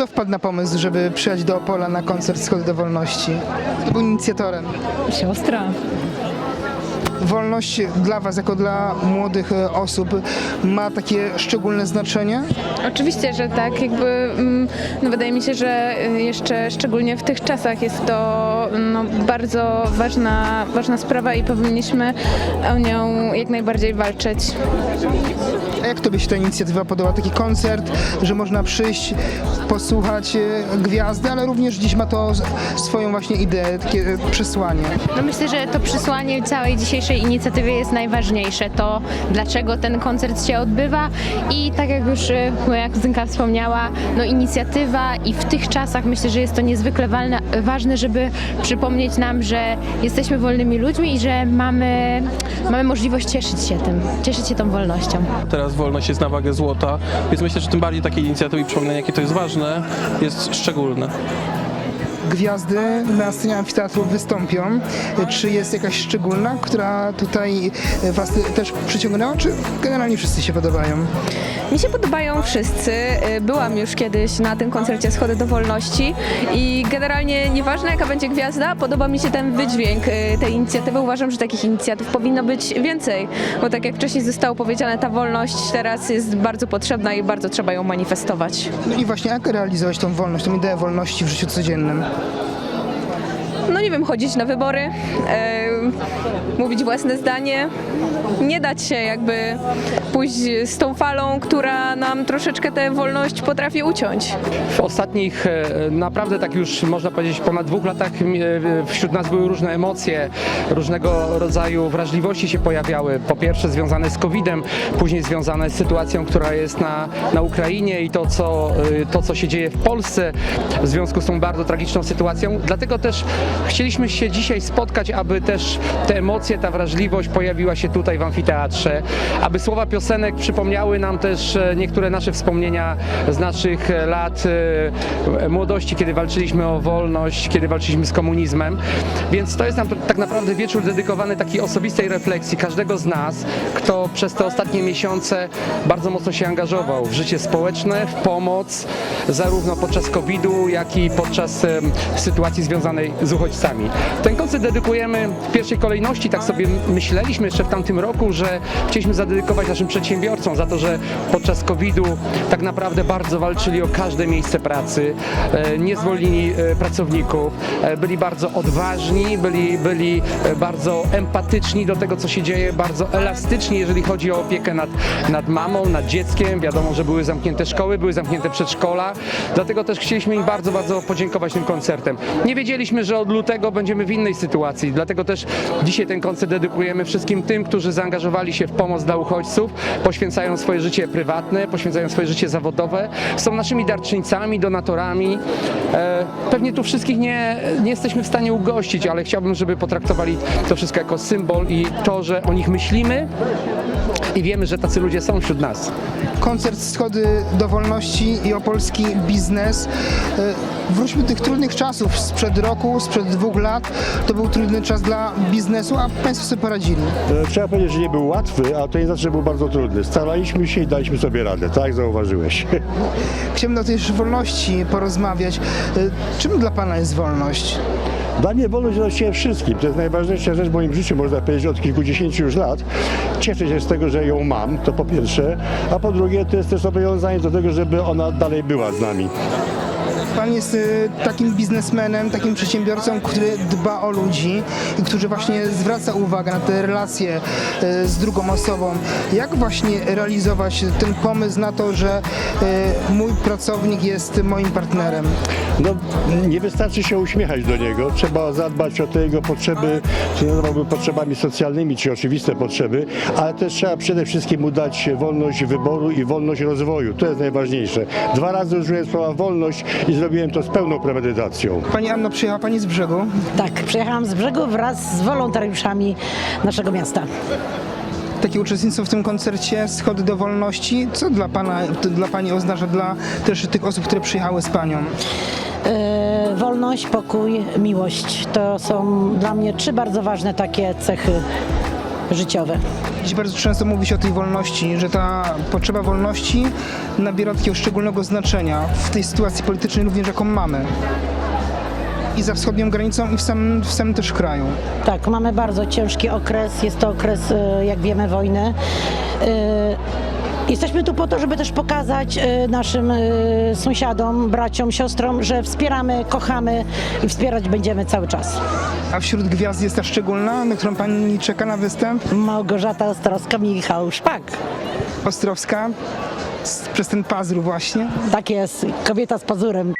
Kto wpadł na pomysł, żeby przyjechać do Opola na koncert Schody do Wolności? Kto był inicjatorem? Siostra. Wolność dla Was, jako dla młodych e, osób, ma takie szczególne znaczenie? Oczywiście, że tak. Jakby, mm, no wydaje mi się, że y, jeszcze szczególnie w tych czasach jest to no, bardzo ważna, ważna sprawa i powinniśmy o nią jak najbardziej walczyć. A jak Tobie się ta inicjatywa podoba? Taki koncert, że można przyjść, posłuchać e, gwiazdy, ale również dziś ma to swoją właśnie ideę, takie e, przesłanie. No myślę, że to przesłanie całej dzisiejszej inicjatywy jest najważniejsze. To dlaczego ten koncert się odbywa i tak jak już y, moja kuzynka wspomniała, no inicjatywa i w tych czasach myślę, że jest to niezwykle ważne, żeby przypomnieć nam, że jesteśmy wolnymi ludźmi i że mamy, mamy możliwość cieszyć się tym, cieszyć się tą wolnością. Teraz wolność jest na wagę złota, więc myślę, że tym bardziej takie inicjatywy i przypominanie, jakie to jest ważne, jest szczególne. Gwiazdy na scenie amfiteatru wystąpią. Czy jest jakaś szczególna, która tutaj Was też przyciągnęła, czy generalnie wszyscy się podobają? Mi się podobają wszyscy. Y, Byłam już kiedyś na tym koncercie Schody do Wolności i generalnie nieważne jaka będzie gwiazda, podoba mi się ten wydźwięk y, tej inicjatywy. Uważam, że takich inicjatyw powinno być więcej, bo tak jak wcześniej zostało powiedziane, ta wolność teraz jest bardzo potrzebna i bardzo trzeba ją manifestować. No i właśnie jak realizować tą wolność, tą ideę wolności w życiu codziennym? No nie wiem, chodzić na wybory, e, mówić własne zdanie, nie dać się jakby pójść z tą falą, która nam troszeczkę tę wolność potrafi uciąć. W ostatnich, e, naprawdę tak już można powiedzieć, ponad dwóch latach e, wśród nas były różne emocje, różnego rodzaju wrażliwości się pojawiały. Po pierwsze związane z COVID-em, później związane z sytuacją, która jest na, na Ukrainie i to co, to, co się dzieje w Polsce w związku z tą bardzo tragiczną sytuacją. Dlatego też chcieliśmy się dzisiaj spotkać, aby też te emocje, ta wrażliwość pojawiła się tutaj w amfiteatrze, aby słowa piosenek przypomniały nam też e, niektóre nasze wspomnienia z naszych e, lat e, młodości, kiedy walczyliśmy o wolność, kiedy walczyliśmy z komunizmem. Więc to jest nam tak naprawdę wieczór dedykowany takiej osobistej refleksji każdego z nas, kto przez te ostatnie miesiące bardzo mocno się angażował w życie społeczne, w pomoc, zarówno podczas COVID-u, jak i podczas sytuacji związanej z uchodźcami. Ten koncert dedykujemy w pierwszej kolejności, tak sobie myśleliśmy jeszcze w tamtym roku, że chcieliśmy zadedykować naszym przedsiębiorcom za to, że podczas COVID-u tak naprawdę bardzo walczyli o każde miejsce pracy, e, nie zwolnili e, pracowników, e, byli bardzo odważni, byli, byli bardzo empatyczni do tego, co się dzieje, bardzo elastyczni, jeżeli chodzi o opiekę nad, nad mamą, nad dzieckiem. Wiadomo, że były zamknięte szkoły, były zamknięte przedszkola, dlatego też chcieliśmy im bardzo, bardzo podziękować tym koncertem. Nie wiedzieliśmy, że od lutego będziemy w innej sytuacji, dlatego też dzisiaj ten koncert dedykujemy wszystkim tym, którzy zaangażowali się w pomoc dla uchodźców, poświęcają swoje życie prywatne, poświęcają swoje życie zawodowe, są naszymi darczyńcami, donatorami. E, pewnie tu wszystkich nie, nie jesteśmy w stanie ugościć, ale chciałbym, żeby potraktowali to wszystko jako symbol i to, że o nich myślimy i wiemy, że tacy ludzie są wśród nas. Koncert Schody do Wolności i opolski biznes. E, Wróćmy do tych trudnych czasów sprzed roku, sprzed dwóch lat. To był trudny czas dla biznesu, a Państwo sobie poradzili. E, Trzeba powiedzieć, że nie był łatwy, a to nie znaczy, że był bardzo trudny. Staraliśmy się i daliśmy sobie radę, tak zauważyłeś. Chciałbym o tej wolności porozmawiać. E, Czym dla Pana jest wolność? Dla mnie wolność jest właściwie wszystkim. To jest najważniejsza rzecz w moim życiu, można powiedzieć, od kilkudziesięciu już lat. Cieszę się z tego, że ją mam, to po pierwsze, a po drugie to jest też zobowiązanie do tego, żeby ona dalej była z nami. Pan jest e, takim biznesmenem, takim przedsiębiorcą, który dba o ludzi i który właśnie zwraca uwagę na te relacje e, z drugą osobą. Jak właśnie realizować ten pomysł na to, że e, mój pracownik jest moim partnerem? No, nie wystarczy się uśmiechać do niego, trzeba zadbać o te jego potrzeby, czy nazwałbym potrzebami socjalnymi, czy oczywiste potrzeby, ale też trzeba przede wszystkim mu dać wolność wyboru i wolność rozwoju. To jest najważniejsze. Dwa razy użyłem słowa wolność i zrobiłem to z pełną premedytacją. Pani Anno, przyjechała Pani z brzegu. Tak, przyjechałam z brzegu wraz z wolontariuszami naszego miasta. Takie uczestnictwo w tym koncercie Schody do Wolności. Co dla Pana, dla Pani oznacza, dla też tych osób, które przyjechały z Panią? E, wolność, pokój, miłość to są dla mnie trzy bardzo ważne takie cechy życiowe. Dziś bardzo często mówi się o tej wolności, że ta potrzeba wolności nabiera takiego szczególnego znaczenia w tej sytuacji politycznej również jaką mamy. I za wschodnią granicą i w samym, w samym też kraju. Tak, mamy bardzo ciężki okres. Jest to okres, e, jak wiemy, wojny. Jesteśmy tu po to, żeby też pokazać e, naszym e, sąsiadom, braciom, siostrom, że wspieramy, kochamy i wspierać będziemy cały czas. A wśród gwiazd jest ta szczególna, na którą pani czeka na występ? Małgorzata Ostrowska, Michał Szpak. Ostrowska? Przez ten pazur właśnie. Tak jest, kobieta z pazurem.